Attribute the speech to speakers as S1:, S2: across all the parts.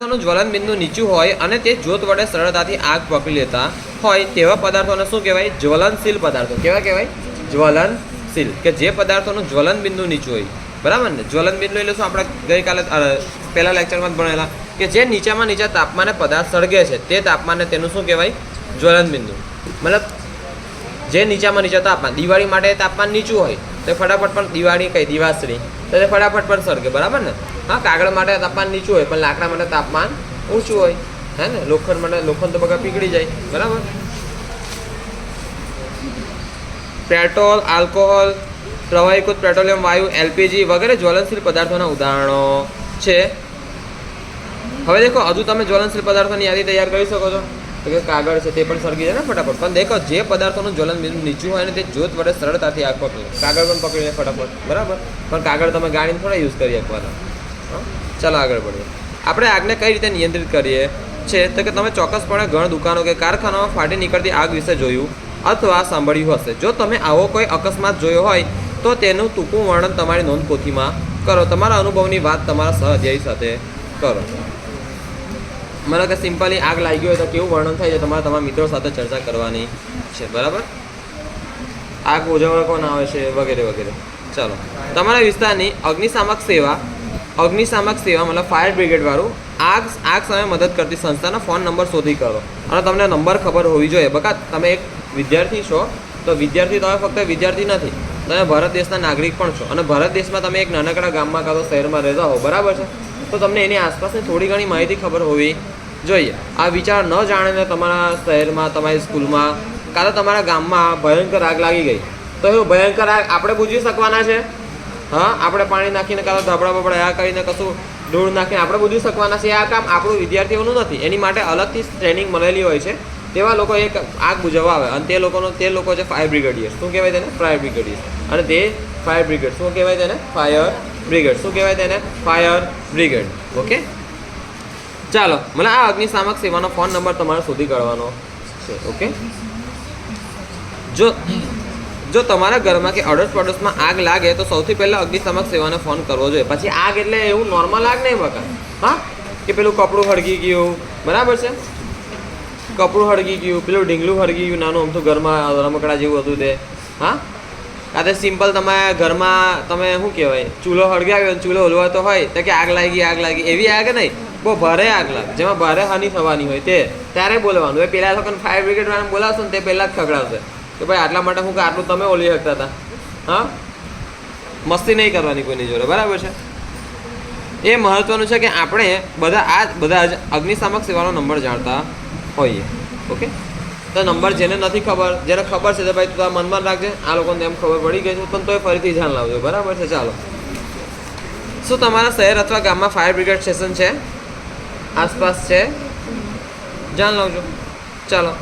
S1: પદાર્થોનું જ્વલન બિંદુ નીચું હોય અને તે જ્યોત વડે સરળતાથી આગ પકડી લેતા હોય તેવા પદાર્થોને શું કહેવાય? જ્વલનશીલ પદાર્થો. કેવા કહેવાય? જ્વલનશીલ. કે જે પદાર્થોનું જ્વલન બિંદુ નીચું હોય. બરાબર ને? જ્વલન બિંદુ એટલે શું? આપણે ગઈકાલે પહેલા લેક્ચરમાં ભણેલા. કે જે નીચામાં નીચા તાપમાને પદાર્થ સળગે છે, તે તાપમાને તેનું શું કહેવાય? જ્વલન બિંદુ મતલબ, જે નીચામાં નીચા તાપમાન, દિવાળી માટે તાપમાન નીચું હોય. તો ફટાફટ પણ દિવાળી કઈ દિવાશ્રી તો તે ફટાફટ પણ સળગે બરાબર ને? હા, કાગળ માટે તાપમાન નીચું હોય, પણ લાકડા માટે તાપમાન ઊંચું હોય. હે ને? લોખંડ માટે, લોખંડ તો બગા પીગળી જાય, બરાબર? પેટ્રોલ, આલ્કોહોલ પ્રવાહીકૃત પેટ્રોલિયમ, વાયુ, એલપીજી વગેરે જ્વલનશીલ પદાર્થોના ઉદાહરણો છે. હવે દેખો, હજુ તમે જ્વલનશીલ પદાર્થોની યાદી તૈયાર કરી શકો છો. તો કે કાગળ છે તે પણ સળગી જાય ને ફટાફટ. પણ દેખો, જે પદાર્થોનું જ્વલન બિંદુ નીચું હોય ને તે જ્યોત વડે સરળતાથી આગ પકડે કાગળ પણ પકડી લે ફટાફટ. બરાબર? પણ કાગળ તમે ગાડીને થોડા યુઝ કરી શકવાના? ચાલો આગળ પડીએ આપણે આગને કઈ રીતે નિયંત્રિત કરીએ? છે, તો કે તમે ચોક્કસપણે ઘણ દુકાનો કે કારખાનામાં ફાટી નીકળતી આગ વિશે જોયું અથવા સાંભળ્યું હશે. જો તમે આવો કોઈ અકસ્માત જોયો હોય, તો તેનું ટૂંકું વર્ણન તમારી નોંધપોથીમાં કરો. તમારા અનુભવની વાત તમારા સહઅધ્યાયી સાથે કરો. મને કે સિમ્પલી આગ લાગી હોય તો કેવું વર્ણન થાય છે તમારે તમારા મિત્રો સાથે ચર્ચા કરવાની છે, બરાબર? આગ ઉજવણ કોણ આવે છે, વગેરે વગેરે. ચાલો. તમારા વિસ્તારની અગ્નિશામક સેવા અગ્નિશામક સેવા મતલબ ફાયર બ્રિગેડવાળું આગ આગ સમયે મદદ કરતી સંસ્થાનો ફોન નંબર શોધી કરો અને તમને નંબર ખબર હોવી જોઈએ. બકા, તમે એક વિદ્યાર્થી છો, તો વિદ્યાર્થી તમે ફક્ત વિદ્યાર્થી નથી. તમે ભારત દેશના નાગરિક પણ છો. અને ભારત દેશમાં તમે એક નાનકડા ગામમાં કાં તો શહેરમાં રહેતા હો, બરાબર છે? તો તમને એની આસપાસની થોડી ઘણી માહિતી ખબર હોવી જોઈએ. આ વિચાર ન જાણીને તમારા શહેરમાં, તમારી સ્કૂલમાં કાં તો તમારા ગામમાં ભયંકર આગ લાગી ગઈ. તો એવું ભયંકર આગ આપણે બુજી શકવાના છે? હા, આપણે પાણી નાખીને કાં તો ધાબળા બબડા આ કરીને કશું ધૂળ નાખીને આપણે બુજી શકવાના છે? આ કામ આપણું વિદ્યાર્થીઓનું નથી. એની માટે અલગથી ટ્રેનિંગ મળેલી હોય છે. તેવા લોકો એક આગ બુજવવા આવે. અને તે લોકોનો, તે લોકો છે ફાયર બ્રિગેડિયર શું કહેવાય તેને? ફાયર બ્રિગેડિયર અને તે ફાયર બ્રિગેડ શું કહેવાય તેને? ફાયર બ્રિગેડ શું કહેવાય તેને? ફાયર બ્રિગેડ ઓકે ચાલો, મને આ અગ્નિશામક સેવાનો ફોન નંબર તમારે શોધી કાઢવાનો છે ઓકે જો જો તમારા ઘરમાં કે અડોશ પડોશમાં આગ લાગે તો સૌથી પહેલાં અગ્નિશામક સેવાને ફોન કરવો જોઈએ. પછી આગ એટલે એવું નોર્મલ આગ નહીં બકા હા? કે પેલું કપડું હળગી ગયું. બરાબર છે? કપડું હળગી ગયું, પેલું ઢીંગલું હળગી ગયું, નાનું અમથું ઘરમાં, રમકડા જેવું હતું તે. હા? કાં તો સિમ્પલ તમે ઘરમાં, તમે શું કહેવાય, ચૂલો હળગાવ્યો ચૂલો હલવાતો હોય તો કે આગ લાગી આગ લાગી. એવી આગ નહીં. બહુ ભારે આગ લાગે. જેમાં ભારે હાનિ થવાની હોય તે. ત્યારે બોલવાનું. એ પેલા લોકોને ફાયર બ્રિગેડ વાળાને બોલાવશો ને તે પહેલાં જ ખગડાવશે. કે ભાઈ, આટલા માટે હું કે આટલું તમે ઓલી શકતા હતા. હા? મસ્તી નહીં કરવાની કોઈની જોડે. બરાબર છે? એ મહત્વનું છે કે આપણે બધા આ બધા જ અગ્નિશામક સેવાનો નંબર જાણતા હોઈએ. ઓકે? તો નંબર જેને નથી ખબર, જેને ખબર છે તો ભાઈ તું મનમાં રાખજે. આ લોકોને એમ ખબર પડી ગઈ છે, પણ તોય ફરીથી ધ્યાન લાવજો. બરાબર છે? ચાલો. શું તમારા શહેર અથવા ગામમાં ફાયર બ્રિગેડ સ્ટેશન છે? આસપાસ છે. જાણ લાવજો ચાલો.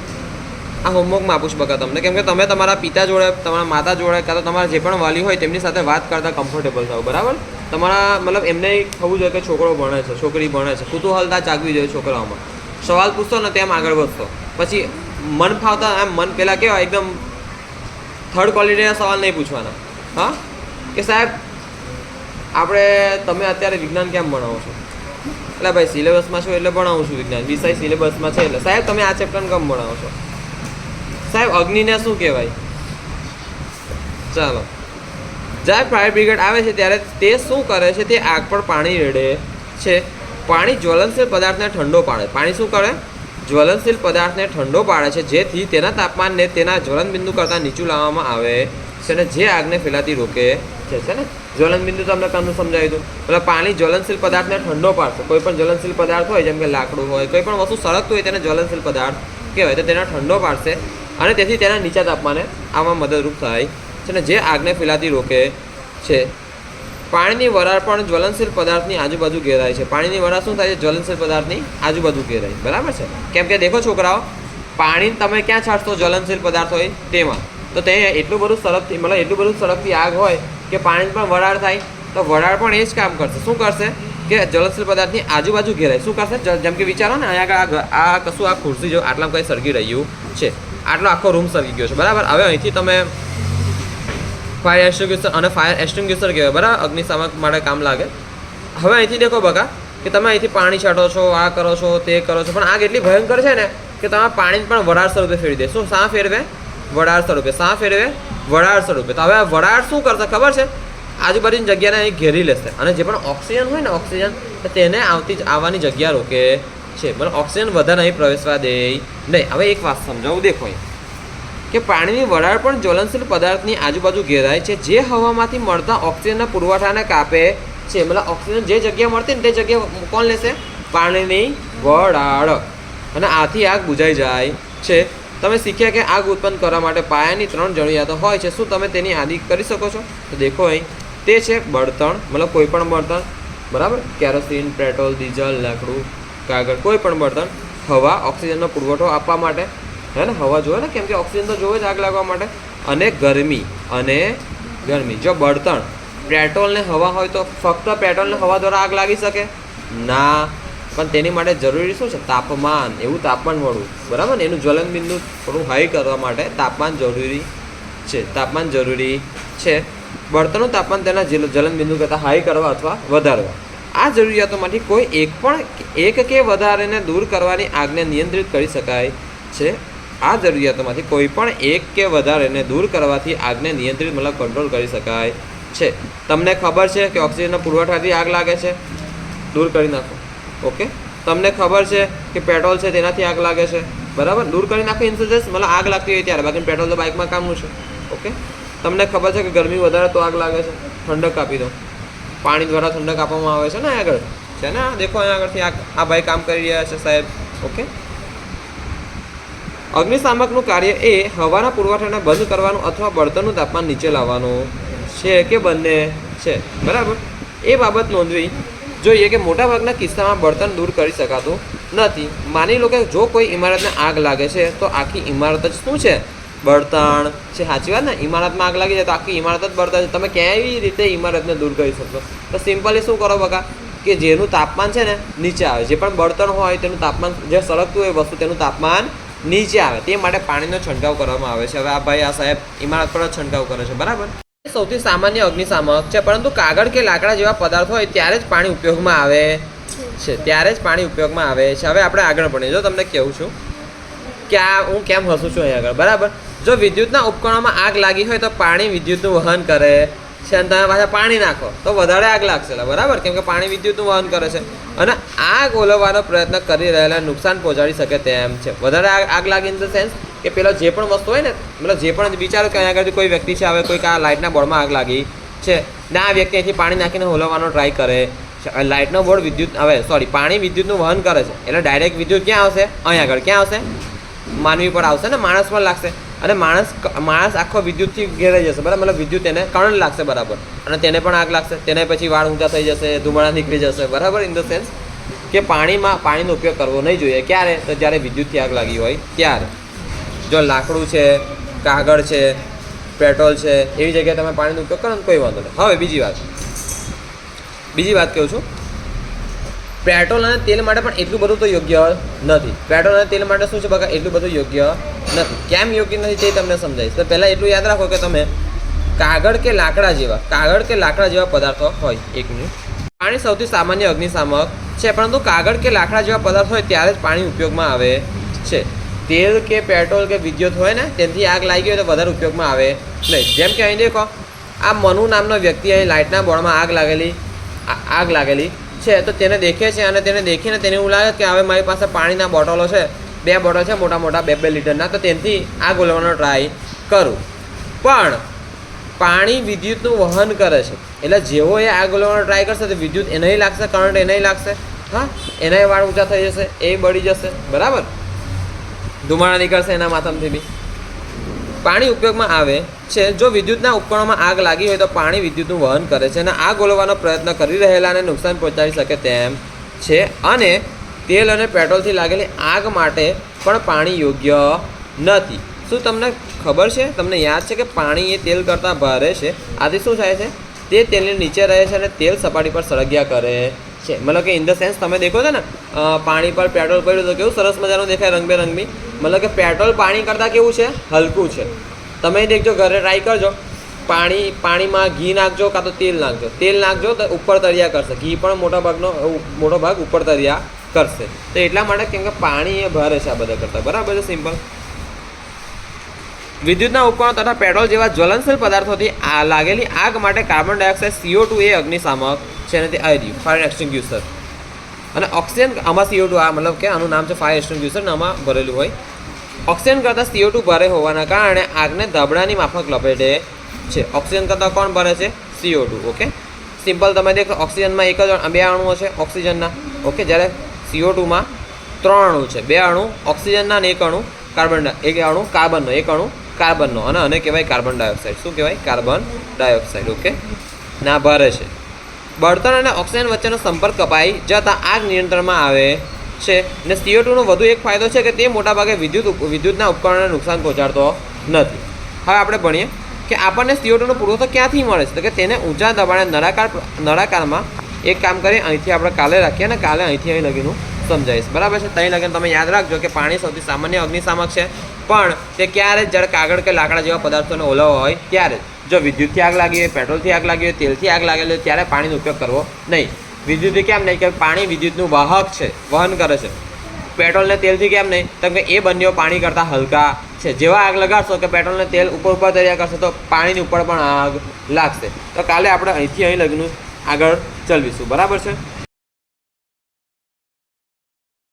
S1: આ હોમવર્કમાં આપું છું બકા તમને. કેમ કે તમે તમારા પિતા જોડે, તમારા માતા જોડે કાં તો તમારા જે પણ વાલી હોય તેમની સાથે વાત કરતા કમ્ફર્ટેબલ થાવ બરાબર? તમારા, મતલબ એમને થવું જોઈએ કે છોકરો ભણે છે, છોકરી ભણે છે. કુતૂહલતા જાગવી જોઈએ છોકરાઓમાં. સવાલ પૂછતો ને તેમ આગળ વધતો. પછી મન ફાવતા એમ મન પહેલાં કેવા, એકદમ થર્ડ ક્વોલિટીના સવાલ નહીં પૂછવાના. હા? કે સાહેબ, આપણે, તમે અત્યારે વિજ્ઞાન કેમ ભણાવો છો? એટલે ભાઈ સિલેબસમાં છો એટલે ભણાવું છું વિજ્ઞાન. વિષય સિલેબસમાં છે એટલે. સાહેબ, તમે આ ચેપ્ટરને કેમ ભણાવો છો? સાહેબ, અગ્નિને શું કહેવાય? ચાલો. જ્યારે ફાયર બ્રિગેડ આવે છે ત્યારે તે શું કરે છે? તે આગ પર પાણી રેડે છે. પાણી જ્વલનશીલ પદાર્થને ઠંડો પાડે. પાણી શું કરે? જ્વલનશીલ પદાર્થને ઠંડો પાડે છે. જેથી તેના તાપમાનને તેના જ્વલન બિંદુ કરતાં નીચું લાવવામાં આવે. છે અને જે આગને ફેલાતી રોકે છે છે ને? જ્વલન બિંદુ તમને તમને સમજાવી દઉં. એટલે પાણી જ્વલનશીલ પદાર્થને ઠંડો પાડશે. કોઈ પણ જ્વલનશીલ પદાર્થ હોય, જેમ કે લાકડું હોય, કોઈ પણ વસ્તુ સળગતું હોય તેને જ્વલનશીલ પદાર્થ કહેવાય, તો તેને ઠંડો પાડશે અને તેથી તેના નીચા તાપમાને આમાં મદદરૂપ થાય છે ને, જે આગને ફેલાતી રોકે છે. પાણીની વરાળ પણ જ્વલનશીલ પદાર્થની આજુબાજુ ઘેરાય છે. પાણીની વરાળ શું થાય છે? જ્વલનશીલ પદાર્થની આજુબાજુ ઘેરાય બરાબર છે? કેમ કે, દેખો છોકરાઓ, પાણી તમે ક્યાં છાંટશો? જ્વલનશીલ પદાર્થ હોય તેમાં. તો તે એટલું બધું સળગથી મતલબ એટલું બધું સળગતી આગ હોય કે પાણી પણ વરાળ થાય, તો વરાળ પણ એ જ કામ કરશે. શું કરશે? કે જલશીલ પદાર્થની આજુબાજુ ઘેરાય. શું કરશે? જેમ કે વિચારો ને, અહીંયા આગળ આ કશું આ ખુરશી જો આટલામાં કંઈ સળગી રહ્યું છે. આટલો આખો રૂમ સળગી ગયો છે. બરાબર? હવે અહીંથી તમે ફાયર એક્સટિંગ્યુશર અને ફાયર એક્સટિંગ્યુશર કહેવાય. બરાબર? અગ્નિશામક માટે કામ લાગે. હવે અહીંથી દેખો બકા, કે તમે અહીંથી પાણી છાંટો છો, આ કરો છો, તે કરો છો, પણ આગ એટલી ભયંકર છે ને, કે તમે પાણી પણ વરાળ સ્વરૂપે ફેરવી દે. શું શા વરાળ સ્વરૂપે શા ફેરવે વરાળ સ્વરૂપે તો હવે આ વરાળ શું કરશે ખબર છે? આજુબાજુની જગ્યાને અહીં ઘેરી લેશે. અને જે પણ ઓક્સિજન હોય ને ઓક્સિજન તેને આવતી જ આવવાની જગ્યા રોકે છે. મતલબ ઓક્સિજન વધારે અહીં પ્રવેશવા દે નહીં. હવે એક વાત સમજાવું, દેખો કે પાણીની વરાળ પણ જ્વલનશીલ પદાર્થની આજુબાજુ ઘેરાય છે. જે હવામાંથી મળતા ઓક્સિજનના પુરવઠાને કાપે છે. મતલબ ઓક્સિજન જે જગ્યા મળતી ને તે જગ્યા કોણ લેશે? પાણીની વરાળ અને આથી આગ બુજાઈ જાય છે. તમે શીખ્યા કે આગ ઉત્પન્ન કરવા માટે પાયાની ત્રણ જરૂરિયાતો હોય છે, શું તમે તેની યાદી કરી શકો છો? તો દેખો અહીં, તે છે બળતણ, મતલબ કોઈ પણ બળતણ, બરાબર? કેરોસીન, પેટ્રોલ, ડીઝલ, લાકડું, કાગળ, કોઈ પણ બળતણ, હવા, ઓક્સિજનનો પુરવઠો આપવા માટે, હે ને? હવા જોવે ને, કેમ કે ઓક્સિજન તો જોવે જ આગ લાગવા માટે. અને ગરમી અને ગરમી, જો બળતણ પેટ્રોલ ને હવા હોય તો ફક્ત પેટ્રોલ ને હવા દ્વારા આગ લાગી શકે? ના. પણ તેની માટે જરૂરી શું છે? તાપમાન, એવું તાપમાન વાળું બરાબર ને? એનું જ્વલન બિંદુ થોડું હાઈ કરવા માટે તાપમાન જરૂરી છે. તાપમાન જરૂરી છે. બળતણનું તાપમાન તેના જલ- જલન બિંદુ કરતાં હાઈ કરવા અથવા વધારવા. આ જરૂરિયાતોમાંથી કોઈ એક પણ એક કે વધારેને દૂર કરવાની આગને નિયંત્રિત કરી શકાય છે. આ જરૂરિયાતોમાંથી કોઈ પણ એક કે વધારેને દૂર કરવાથી આગને નિયંત્રિત મતલબ કંટ્રોલ કરી શકાય છે. તમને ખબર છે કે ઓક્સિજનના પુરવઠાથી આગ લાગે છે? દૂર કરી નાખો. ઓકે? તમને ખબર છે કે પેટ્રોલ છે તેનાથી આગ લાગે છે. બરાબર? દૂર કરી નાખો ઇન્સુરન્સ મતલબ આગ લાગતી હોય ત્યારે. બાકી પેટ્રોલ તો બાઇકમાં કામનું છે. ઓકે? તમને ખબર છે કે ગરમી વધારે તો આગ લાગે છે. ઠંડક આપી દો પાણી દ્વારા ઠંડક આપવામાં આવે છે ને આગળ? છે ને? દેખો અહીંયા આગળથી આ આ ભાઈ કામ કરી રહ્યા છે સાહેબ. ઓકે? અગ્નિશામકનું કાર્ય એ હવાના પુરવઠાને બંધ કરવાનું અથવા બળતણનું તાપમાન નીચે લાવવાનું છે કે બંને છે? બરાબર? એ બાબત નોંધવી જોઈએ કે મોટાભાગના કિસ્સામાં બળતણ દૂર કરી શકાતું નથી. માની લો કે જો કોઈ ઇમારતને આગ લાગે છે, તો આખી ઇમારત જ શું છે? બળતણ. છે, સાચી વાત ને? ઇમારતમાં આગ લાગી જાય તો આખી ઇમારત જ બળતણ છે. તમે કેવી રીતે ઇમારતને દૂર કરી શકશો? તો સિમ્પલી શું કરો બકા? કે જેનું તાપમાન છે ને નીચે આવે. જે પણ બળતણ હોય તેનું તાપમાન, જે સળગતું હોય વસ્તુ તેનું તાપમાન નીચે આવે. તે માટે પાણીનો છંટકાવ કરવામાં આવે છે. હવે આ ભાઈ આ સાહેબ ઇમારત પર જ છંટકાવ કરે છે. બરાબર? સૌથી સામાન્ય અગ્નિશામક છે, પરંતુ કાગળ કે લાકડા જેવા પદાર્થ હોય ત્યારે જ પાણી ઉપયોગમાં આવે છે, ત્યારે જ પાણી ઉપયોગમાં આવે છે. હવે આપણે આગળ ભણીએ. જો તમને કહું છું કે આ હું કેમ હસું છું અહીં આગળ? બરાબર? જો વિદ્યુતના ઉપકરણોમાં આગ લાગી હોય તો પાણી વિદ્યુતનું વહન કરે. છે અને તમે પાછા પાણી નાખો. તો વધારે આગ લાગશે. બરાબર? કેમ કે પાણી વિદ્યુતનું વહન કરે છે. અને આગ ઓલવવાનો પ્રયત્ન કરી રહેલા નુકસાન પહોંચાડી શકે તેમ છે. વધારે આગ આગ લાગી ઇન ધ સેન્સ કે પેલો જે પણ વસ્તુ હોય ને, મતલબ જે પણ વિચારો કે અહીંયા આગળ કોઈ વ્યક્તિ છે આવે કોઈ આ લાઇટના બોર્ડમાં આગ લાગી છે, ને આ વ્યક્તિ અહીંથી પાણી નાખીને હોલવવાનો ટ્રાય કરે છે. લાઇટનો બોર્ડ વિદ્યુત, હવે સોરી પાણી વિદ્યુતનું વહન કરે છે. એટલે ડાયરેક્ટ વિદ્યુત ક્યાં આવશે? અહીંયા આગળ. ક્યાં આવશે? માનવી પર આવશે ને, માણસ પર લાગશે. અને માણસ માણસ આખો વિદ્યુતથી ઘેરાઈ જશે, બરાબર? મતલબ વિદ્યુત તેને કરંટ લાગશે, બરાબર. અને તેને પણ આગ લાગશે, તેને પછી વાળ ઊંચા થઈ જશે, ધુમાડા નીકળી જશે, બરાબર? ઇન ધ સેન્સ કે પાણીમાં, પાણીનો ઉપયોગ કરવો નહીં જોઈએ. ક્યારે? તો જ્યારે વિદ્યુતથી આગ લાગી હોય, ત્યારે. જો લાકડું છે, કાગળ છે, પેટ્રોલ છે, એવી જગ્યાએ તમે પાણીનો ઉપયોગ કરો ને કોઈ વાંધો નહીં. હવે બીજી વાત. બીજી વાત કહું છું? પેટ્રોલ અને તેલ માટે પણ એટલું બધું તો યોગ્ય નથી. પેટ્રોલ અને તેલ માટે શું છે બકા? એટલું બધું યોગ્ય નથી. કેમ યોગ્ય નથી તે તમને સમજાવીશ. તો પહેલાં એટલું યાદ રાખો કે તમે કાગળ કે લાકડા જેવા, કાગળ કે લાકડા જેવા પદાર્થો હોય, એક મિનિટ પાણી સૌથી સામાન્ય અગ્નિશામક છે, પરંતુ કાગળ કે લાકડા જેવા પદાર્થ હોય ત્યારે જ પાણી ઉપયોગમાં આવે છે. તેલ કે પેટ્રોલ કે વિદ્યુત હોય ને, તેનાથી આગ લાગી હોય તો વધારે ઉપયોગમાં આવે નહીં. જેમ કે અહીં દેખો, આ મનુ નામનો વ્યક્તિ અહીં લાઇટના બોર્ડમાં આગ લાગેલી આગ લાગેલી છે, તો તેને દેખે છે અને તેને દેખીને તેને એવું લાગે કે હવે મારી પાસે પાણીના બોટલો છે, બે બોટલ છે મોટા મોટા બે બે લીટરના, તો તેનાથી આગ ગોલવાનો ટ્રાય કરું. પણ પાણી વિદ્યુતનું વહન કરે છે, એટલે જેવો એ આગ ગોલવાનો ટ્રાય કરશે, તો વિદ્યુત એનેય લાગશે કરંટ એનેય લાગશે, હા, એનાય વાળ ઊંચા થઈ જશે, એ બળી જશે, બરાબર? ધુમાડા નીકળશે એના માથામાંથી બી. પાણી ઉપયોગમાં આવે છે. જો વિદ્યુતના ઉપકરણોમાં આગ લાગી હોય તો પાણી વિદ્યુતનું વહન કરે છે અને આગ ઓલવવાનો પ્રયત્ન કરી રહેલાને નુકસાન પહોંચાડી શકે તેમ છે. અને તેલ અને પેટ્રોલથી લાગેલી આગ માટે પણ પાણી યોગ્ય નથી. શું તમને ખબર છે? તમને યાદ છે કે પાણી એ તેલ કરતાં ભારે છે? આથી શું થાય છે? તે તેલની નીચે રહે છે અને તેલ સપાટી પર સળગ્યા કરે છે. મતલબ કે ઇન ધ સેન્સ તમે દેખો છો ને પાણી પર પેટ્રોલ પડ્યું તો કેવું સરસ મજાનું દેખાય રંગબેરંગી મતલબ કે પેટ્રોલ પાણી કરતાં કેવું છે? હલકું છે. તમે દેખજો, ઘરે ટ્રાય કરજો. પાણી, પાણીમાં ઘી નાખજો કાં તો તેલ નાખજો. તેલ નાખજો તો ઉપર તરિયા કરશે. ઘી પણ મોટા ભાગનો મોટો ભાગ ઉપર તરિયા કરશે. તો એટલા માટે કેમ કે પાણી એ ભારે છે આ બધા કરતાં. બરાબર છે સિમ્પલ વિદ્યુતના ઉપકરણો તથા પેટ્રોલ જેવા જ્વલનશીલ પદાર્થોથી આ લાગેલી આગ માટે કાર્બન ડાયોક્સાઇડ સીઓ ટુ એ અગ્નિશામક છે અને તે ફાયર એક્સટિંગ્યુશર અને ઓક્સિજન આમાં સીઓ ટુ આ મતલબ કે આનું નામ છે ફાયર એક્સટિંગ્યુશર ને આમાં ભરેલું હોય। ઓક્સિજન કરતાં સીઓ ટુ ભારે હોવાના કારણે આગને ધાબળાની માફક લપેટે છે। ઓક્સિજન કરતાં કોણ ભરે છે? સીઓ ટુ ઓકે સિમ્પલ તમે દેખો ઓક્સિજનમાં એક જ બે અણુઓ છે ઓક્સિજનના ઓકે જ્યારે સીઓ ટુમાં ત્રણ અણુ છે, બે અણુ ઓક્સિજનના અને એક અણુ કાર્બન એક અણુ કાર્બનનો એક અણુ કાર્બનનો અને આને કહેવાય કાર્બન ડાયોક્સાઇડ શું કહેવાય? કાર્બન ડાયોક્સાઇડ ઓકે ના, ભારે છે. બળતણ અને ઓક્સિજન વચ્ચેનો સંપર્ક કપાઈ, જતાં આગ નિયંત્રણમાં આવે છે અને સીઓ ટુનો વધુ એક ફાયદો છે કે તે મોટાભાગે વિદ્યુત વિદ્યુતના ઉપકરણને નુકસાન પહોંચાડતો નથી. હવે આપણે ભણીએ કે આપણને સીઓ ટુનો પુરવઠો ક્યાંથી મળે છે? તો કે તેને ઊંચા દબાણે નળાકાર નળાકારમાં એક કામ કરી અહીંથી આપણે કાલે રાખીએ અને કાલે અહીંથી અહીં લગીનું સમજાવીશ. બરાબર છે? ત્યાં લગીને તમે યાદ રાખજો કે પાણી સૌથી સામાન્ય અગ્નિશામક છે. પણ તે ક્યારે જળ કાગળ કે લાકડા જેવા પદાર્થોને ઓલાવવા હોય ત્યારે જો. વિદ્યુતથી આગ લાગી હોય, પેટ્રોલથી આગ લાગી હોય, તેલથી આગ લાગેલી હોય, ત્યારે પાણીનો ઉપયોગ કરવો નહીં. વિદ્યુતથી કેમ નહીં? કે પાણી વિદ્યુતનું વાહક છે, વહન કરે છે. પેટ્રોલ ને તેલથી કેમ નહીં? તો કે એ બંનેઓ પાણી કરતાં હલકા છે. જેવા આગ લગાડશો કે પેટ્રોલ ને તેલ ઉપર ઉપર તૈયાર કરશો, તો પાણીની ઉપર પણ આગ લાગશે. તો કાલે આપણે અહીંથી અહીં લગ્ન આગળ ચલવીશું બરાબર છે?